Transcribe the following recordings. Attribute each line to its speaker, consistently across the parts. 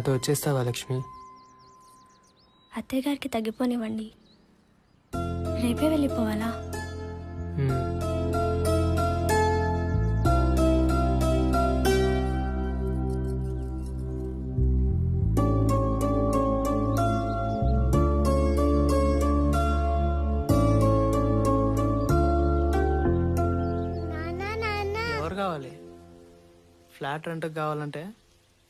Speaker 1: నాతో వచ్చేస్తావా లక్ష్మి?
Speaker 2: అత్తయ్య గారికి తగ్గిపోనివ్వండి. రేపే వెళ్ళిపోవాలా.
Speaker 3: ఎవరు కావాలి? ఫ్లాట్ రెంట్కి కావాలంటే?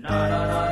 Speaker 4: సరే
Speaker 3: తినమ్మా.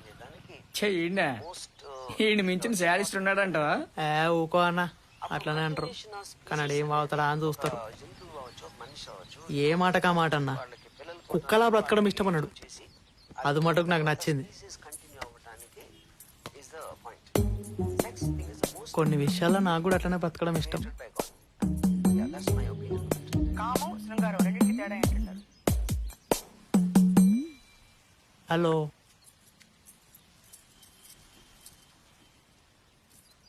Speaker 4: చెయ్యండి ఈయన మించిన శారీస్ట్ ఉన్నాడంట
Speaker 3: ఏ ఊకో అన్న. అట్లనే అంటారు. కానీ ఆడు ఏం వాగుతాడా అని చూస్తారు. ఏ మాటకా మాట అన్న? కుక్కలా బ్రతకడం ఇష్టమన్నాడు అది మటుకు నాకు నచ్చింది. కొన్ని విషయాల్లో నాకు కూడా అట్లనే బ్రతకడం ఇష్టం. హలో.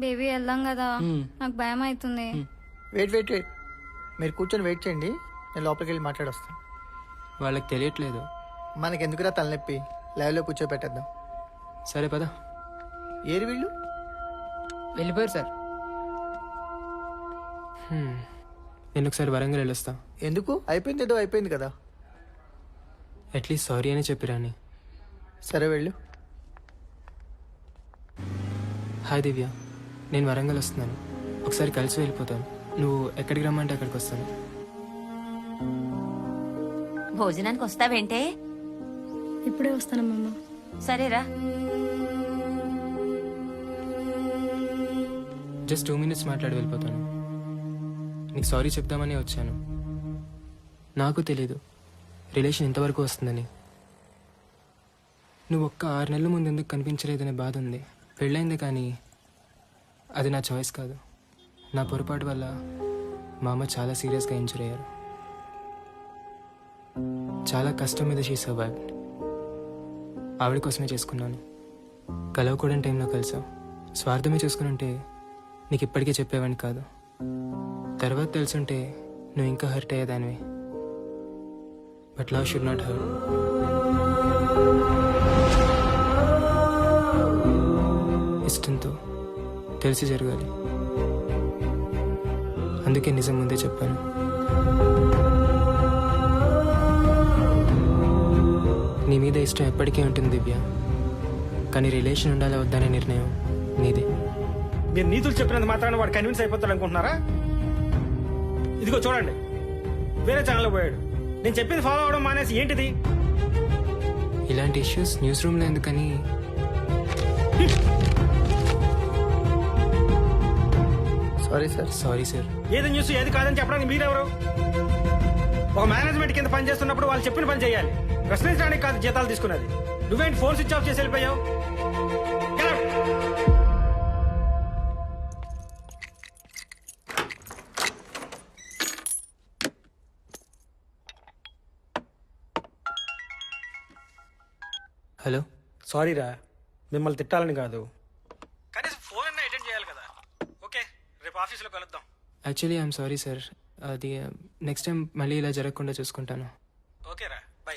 Speaker 2: బేబీ వెళ్దాం కదా. నాకు భయం అవుతుంది.
Speaker 3: Wait wait wait. మీరు కూర్చొని వెయిట్ చేయండి. నేను లోపలికి వెళ్ళి మాట్లాడొస్తాను.
Speaker 1: వాళ్ళకి తెలియట్లేదు.
Speaker 3: మనకి ఎందుకురా తలనొప్పి? లైవ్లో కూర్చోపెట్టేద్దాం.
Speaker 1: సరే పదా.
Speaker 3: ఏరి వీళ్ళు?
Speaker 4: వెళ్ళిపోయారు సార్.
Speaker 1: నేను ఒకసారి వరంగల్ వెళ్ళొస్తా.
Speaker 3: ఎందుకు? అయిపోయింది ఏదో అయిపోయింది కదా.
Speaker 1: అట్లీస్ట్ సారీ అని చెప్పిరాని
Speaker 3: సరే వెళ్ళు.
Speaker 1: హాయ్ దివ్య. నేను వరంగల్ వస్తున్నాను. ఒకసారి కలిసి వెళ్ళిపోతాను. నువ్వు ఎక్కడికి రమ్మంటే అక్కడికి వస్తాను.
Speaker 5: భోజనానికి వస్తావేంటే?
Speaker 2: ఇప్పుడే వస్తానమ్మమ్మ.
Speaker 5: సరేరా.
Speaker 1: జస్ట్ టూ మినిట్స్ మాట్లాడి వెళ్ళిపోతాను. నీకు సారీ చెప్దామని వచ్చాను. నాకు తెలీదు. రిలేషన్ ఇంతవరకు వస్తుందని. నువ్వు ఒక్క ఆరు నెలల ముందు ఎందుకు కనిపించలేదనే బాధ ఉంది. పెళ్ళైంది కానీ అది నా చాయిస్ కాదు. నా పొరపాటు వల్ల మా అమ్మ చాలా సీరియస్గా ఇంజూర్ అయ్యారు. చాలా కష్టం మీద షీ సర్వైవ్ ఆవిడ కోసమే చేసుకున్నాను. కలవకూడని టైంలో కలిసాం. స్వార్థమే చేసుకుని నీకు ఇప్పటికే చెప్పేవాడిని కాదు. తర్వాత తెలుసుంటే నువ్వు ఇంకా hurt అయ్యేదానివి. But love should not hurt తెలిసి జరగాలి. అందుకే నిజం ముందే చెప్పాను. నీ మీద ఇష్టం ఎప్పటికీ ఉంటుంది దివ్య. కానీ రిలేషన్ ఉండాలా వద్దనే నిర్ణయం నీదే.
Speaker 6: మీరు నీతులు చెప్పినంత మాత్రాన వాడు కన్విన్స్ అయిపోతాడు అనుకుంటున్నారా ఇదిగో చూడండి. వేరే ఛానల్లో పోయాడు. నేను చెప్పింది ఫాలో అవడం మానేసి ఏంటిది?
Speaker 1: ఇలాంటి ఇష్యూస్ న్యూస్ రూమ్లో ఎందుకని
Speaker 3: సారీ సార్
Speaker 1: సారీ సార్
Speaker 6: ఏది న్యూస్ ఏది కాదని చెప్పడానికి మీరెవరు? ఒక మేనేజ్మెంట్ కింద పని చేస్తున్నప్పుడు వాళ్ళు చెప్పిన పని చేయాలి. ప్రశ్నించడానికి కాదు జీతాలు తీసుకున్నది. నువ్వేంటి ఫోన్ స్విచ్ ఆఫ్ చేసి వెళ్ళిపోయావు.
Speaker 1: హలో
Speaker 6: సారీ రా. మిమ్మల్ని తిట్టాలని కాదు కనీసం ఫోన్ అన్న అటెండ్ చేయాలి కదా ఓకే రేపు ఆఫీస్లో కలుద్దాం
Speaker 1: యాక్చువల్లీ ఐఎమ్ సారీ సార్ అది నెక్స్ట్ టైం మళ్ళీ ఇలా జరగకుండా చూసుకుంటాను.
Speaker 6: ఓకే రా bye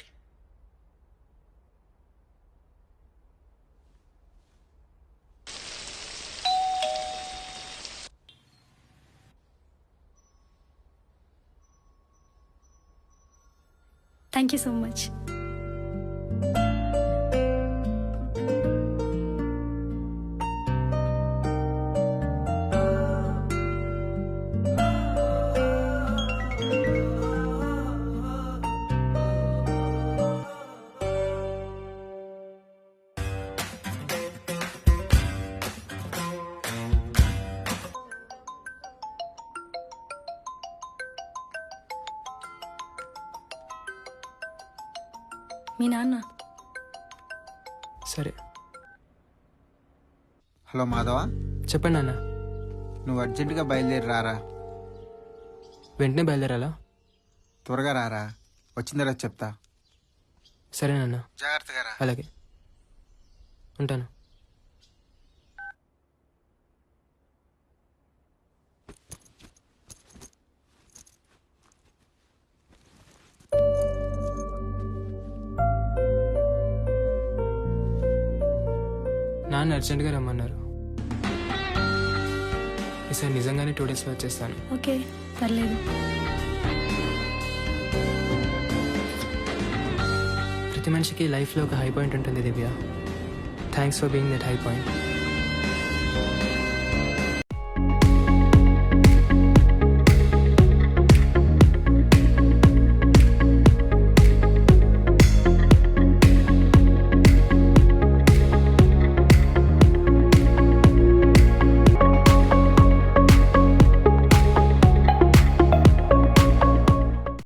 Speaker 2: thank you so much మీ నాన్న.
Speaker 1: సరే.
Speaker 7: హలో మాధవ.
Speaker 1: చెప్పండి అన్న
Speaker 7: నువ్వు అర్జెంటుగా బయలుదేరి రారా.
Speaker 1: వెంటనే బయలుదేరాలా?
Speaker 7: త్వరగా రారా. వచ్చిన తర్వాత చెప్తా.
Speaker 1: సరేనన్నా
Speaker 7: జాగ్రత్తగా రా.
Speaker 1: అలాగే. ఉంటాను. నాన్న అర్జెంట్గా రమ్మన్నారు. ఈసారి నిజంగానే టూ డేస్లో వచ్చేస్తాను
Speaker 2: ఓకే పర్లేదు.
Speaker 1: ప్రతి మనిషికి లైఫ్లో ఒక హై పాయింట్ ఉంటుంది Divya. Thanks for being that high point